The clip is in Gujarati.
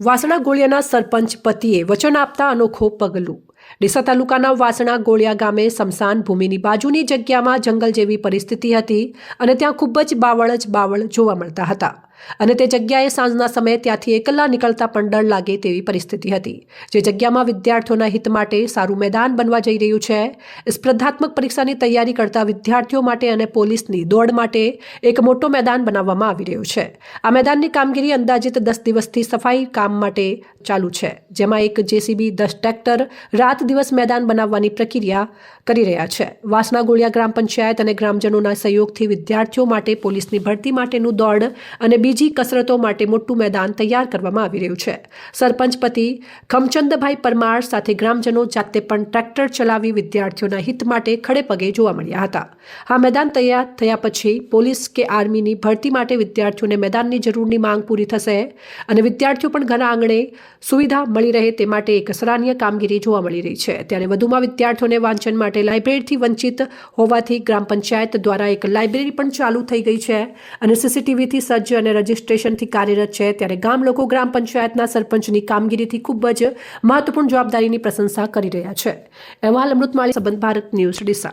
વાસણા ગોળિયાના સરપંચ પતિએ વચન આપતા અનોખો પગલું. ડીસા તાલુકાના વાસણા ગોળિયા ગામે સ્મશાન ભૂમિની બાજુની જગ્યામાં જંગલ જેવી પરિસ્થિતિ હતી અને ત્યાં ખૂબ જ બાવળ જ બાવળ જોવા મળતા હતા. અને તે જગ્યાએ સાંજના સમયે ત્યાંથી એકલા નીકળતા પણ ડર લાગે તેવી પરિસ્થિતિ હતી. જે જગ્યામાં વિદ્યાર્થીઓના હિત માટે સારું મેદાન બનવા જઈ રહ્યું છે, સ્પર્ધાત્મક પરીક્ષાની તૈયારી કરતા વિદ્યાર્થીઓ માટે અને પોલીસની દોડ માટે એક મોટો મેદાન બનાવવામાં આવી રહ્યું છે. આ મેદાનની કામગીરી અંદાજિત દસ દિવસથી સફાઈ કામ માટે ચાલુ છે, જેમાં એક જેસીબી, દસ ટ્રેક્ટર રાત દિવસ મેદાન બનાવવાની પ્રક્રિયા કરી રહ્યા છે. વાસના ગોળિયા ગ્રામ પંચાયત અને ગ્રામજનોના સહયોગથી વિદ્યાર્થીઓ માટે પોલીસની ભરતી માટેનું દોડ અને બીજી કસરતો માટે મોટું મેદાન તૈયાર કરવામાં આવી રહ્યું છે. સરપંચ પતિ ખમચંદભાઈ પરમાર સાથે ગ્રામજનો જાતે પણ ટ્રેક્ટર ચલાવી વિદ્યાર્થીઓના હિત માટે ખડે પગે જોવા મળ્યા હતા. આ મેદાન તૈયાર થયા પછી પોલીસ કે આર્મીની ભરતી માટે વિદ્યાર્થીઓને મેદાનની જરૂરની માંગ પૂરી થશે અને વિદ્યાર્થીઓ પણ ઘણા આંગણે સુવિધા મળી રહે તે માટે એક સરાહનીય કામગીરી જોવા મળી રહી છે. ત્યારે વધુમાં વિદ્યાર્થીઓને વાંચન માટે લાઇબ્રેરીથી વંચિત હોવાથી ગ્રામ પંચાયત દ્વારા એક લાઇબ્રેરી પણ ચાલુ થઈ ગઈ છે અને સીસીટીવીથી સજ્જ અને રજિસ્ટ્રેશનથી કાર્યરત છે. ત્યારે ગામ લોકો, ગ્રામ પંચાયતના સરપંચની કામગીરીથી ખૂબ જ મહત્વપૂર્ણ જવાબદારીની પ્રશંસા કરી રહ્યા છે. અહેવાલ અમૃતમાળી સંબંધ ભારત ન્યૂઝ, ડીસા.